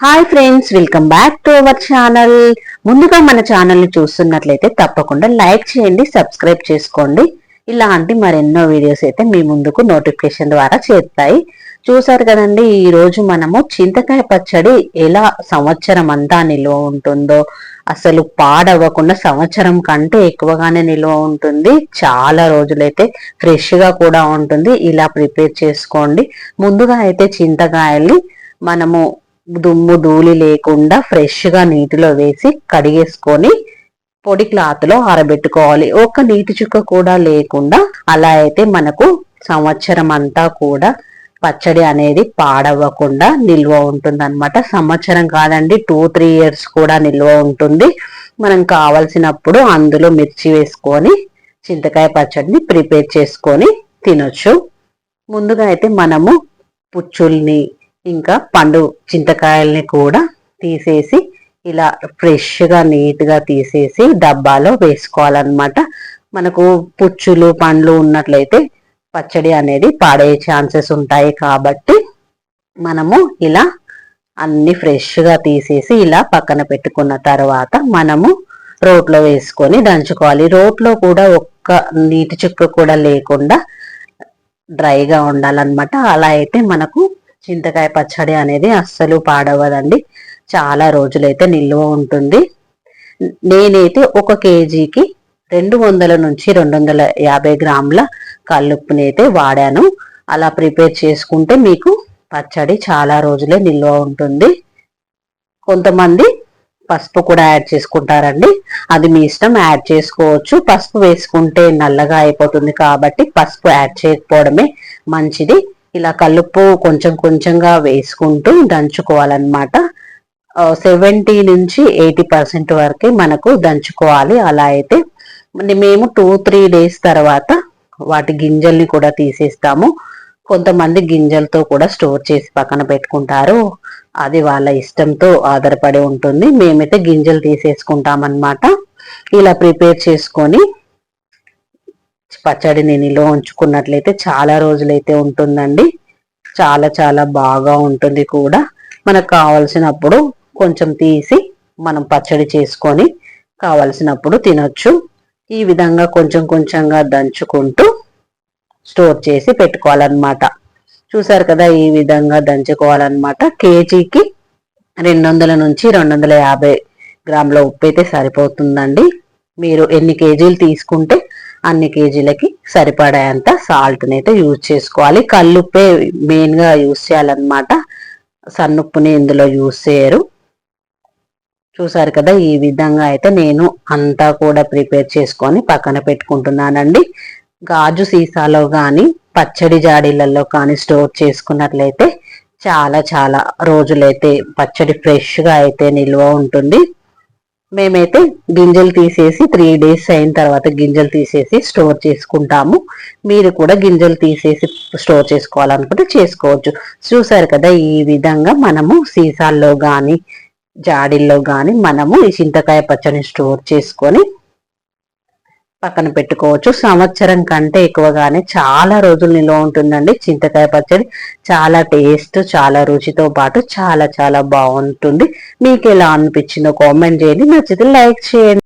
Hi friends welcome back to our channel ముందుగా మన ఛానల్ని చూస్తున్నట్లయితే తప్పకుండా లైక్ చేయండి సబ్స్క్రైబ్ చేసుకోండి. ఇలాంటి మరెన్నో వీడియోస్ అయితే మీ ముందుకు నోటిఫికేషన్ ద్వారా చేస్తాయి చూసారు కదండి ఈరోజు మనము చింతకాయ పచ్చడి ఎలా సంవత్సరం అంతా నిల్వ ఉంటుందో అసలు పాడవ్వకుండా సంవత్సరం కంటే ఎక్కువగానే నిల్వ ఉంటుంది. చాలా రోజులైతే ఫ్రెష్గా కూడా ఉంటుంది. ఇలా ప్రిపేర్ చేసుకోండి. ముందుగా అయితే చింతకాయల్ని మనము దుమ్ము ధూళి లేకుండా ఫ్రెష్గా నీటిలో వేసి కడిగేసుకొని పొడి క్లాత్లో ఆరబెట్టుకోవాలి. ఒక నీటి చుక్క కూడా లేకుండా అలా అయితే మనకు సంవత్సరం అంతా కూడా పచ్చడి అనేది పాడవ్వకుండా నిల్వ ఉంటుంది అనమాట సంవత్సరం కాదండి టూ త్రీ ఇయర్స్ కూడా నిల్వ ఉంటుంది. మనం కావలసినప్పుడు అందులో మిర్చి వేసుకొని చింతకాయ పచ్చడిని ప్రిపేర్ చేసుకొని తినొచ్చు. ముందుగా అయితే మనము పుచ్చుల్ని ఇంకా పండు చింతకాయల్ని కూడా తీసేసి ఇలా ఫ్రెష్గా నీట్గా తీసేసి డబ్బాలో వేసుకోవాలన్నమాట. మనకు పుచ్చులు పండ్లు ఉన్నట్లయితే పచ్చడి అనేది పాడే ఛాన్సెస్ ఉంటాయి కాబట్టి మనము ఇలా అన్ని ఫ్రెష్గా తీసేసి ఇలా పక్కన పెట్టుకున్న తర్వాత మనము రోట్లో వేసుకొని దంచుకోవాలి. రోట్లో కూడా ఒక్క నీటి చుక్క కూడా లేకుండా డ్రైగా ఉండాలన్నమాట. అలా అయితే మనకు చింతకాయ పచ్చడి అనేది అస్సలు పాడవదండి. చాలా రోజులైతే నిల్వ ఉంటుంది. నేనైతే ఒక కేజీకి రెండు వందల నుంచి రెండు వందల యాభై గ్రాముల కల్లుప్పుని అయితే వాడాను. అలా ప్రిపేర్ చేసుకుంటే మీకు పచ్చడి చాలా రోజులే నిల్వ ఉంటుంది. కొంతమంది పసుపు కూడా యాడ్ చేసుకుంటారండి. అది మీ ఇష్టం యాడ్ చేసుకోవచ్చు. పసుపు వేసుకుంటే నల్లగా అయిపోతుంది కాబట్టి పసుపు యాడ్ చేయకపోవడమే మంచిది. ఇలా కలుపు కొంచెం కొంచెంగా వేసుకుంటూ దంచుకోవాలన్నమాట. సెవెంటీ నుంచి ఎయిటీ పర్సెంట్ వరకే మనకు దంచుకోవాలి. అలా అయితే మేము టూ త్రీ డేస్ తర్వాత వాటి గింజల్ని కూడా తీసేస్తాము. కొంతమంది గింజలతో కూడా స్టోర్ చేసి పక్కన పెట్టుకుంటారు. అది వాళ్ళ ఇష్టంతో ఆధారపడి ఉంటుంది. మేమైతే గింజలు తీసేసుకుంటాం అన్నమాట ఇలా ప్రిపేర్ చేసుకొని పచ్చడిని నిల్వ ఉంచుకున్నట్లయితే చాలా రోజులైతే ఉంటుందండి. చాలా చాలా బాగా ఉంటుంది కూడా. మనకు కావలసినప్పుడు కొంచెం తీసి మనం పచ్చడి చేసుకొని కావలసినప్పుడు తినొచ్చు. ఈ విధంగా కొంచెం కొంచెంగా దంచుకుంటూ స్టోర్ చేసి పెట్టుకోవాలన్నమాట. చూసారు కదా ఈ విధంగా దంచుకోవాలన్నమాట. కేజీకి రెండు వందల నుంచి రెండు వందల యాభై గ్రాముల ఉప్పు అయితే సరిపోతుందండి. మీరు ఎన్ని కేజీలు తీసుకుంటే అన్ని కేజీలకి సరిపడేంత సాల్ట్ని అయితే యూజ్ చేసుకోవాలి. కల్లుప్పే మెయిన్గా యూజ్ చేయాలన్నమాట. సన్నుప్పుని ఇందులో యూజ్ చేయరు. చూసారు కదా ఈ విధంగా అయితే నేను అంతా కూడా ప్రిపేర్ చేసుకొని పక్కన పెట్టుకుంటున్నానండి. గాజు సీసాలో కానీ పచ్చడి జాడీలలో కానీ స్టోర్ చేసుకున్నట్లయితే చాలా చాలా రోజులైతే పచ్చడి ఫ్రెష్గా అయితే నిల్వ ఉంటుంది. మేమైతే గింజలు తీసేసి త్రీ డేస్ అయిన తర్వాత గింజలు తీసేసి స్టోర్ చేసుకుంటాము. మీరు కూడా గింజలు తీసేసి స్టోర్ చేసుకోవాలనుకుంటే చేసుకోవచ్చు. చూసారు కదా ఈ విధంగా మనము సీసాల్లో కానీ జాడీల్లో కానీ మనము ఈ చింతకాయ పచ్చని స్టోర్ చేసుకొని పక్కన పెట్టుకోవచ్చు. సంవత్సరం కంటే ఎక్కువగానే చాలా రోజులు నిల్వ ఉంటుందండి. చింతకాయ పచ్చడి చాలా టేస్ట్ చాలా రుచితో పాటు చాలా చాలా బాగుంటుంది. మీకు ఎలా అనిపించిందో కామెంట్ చేయండి. నచ్చితే లైక్ చేయండి.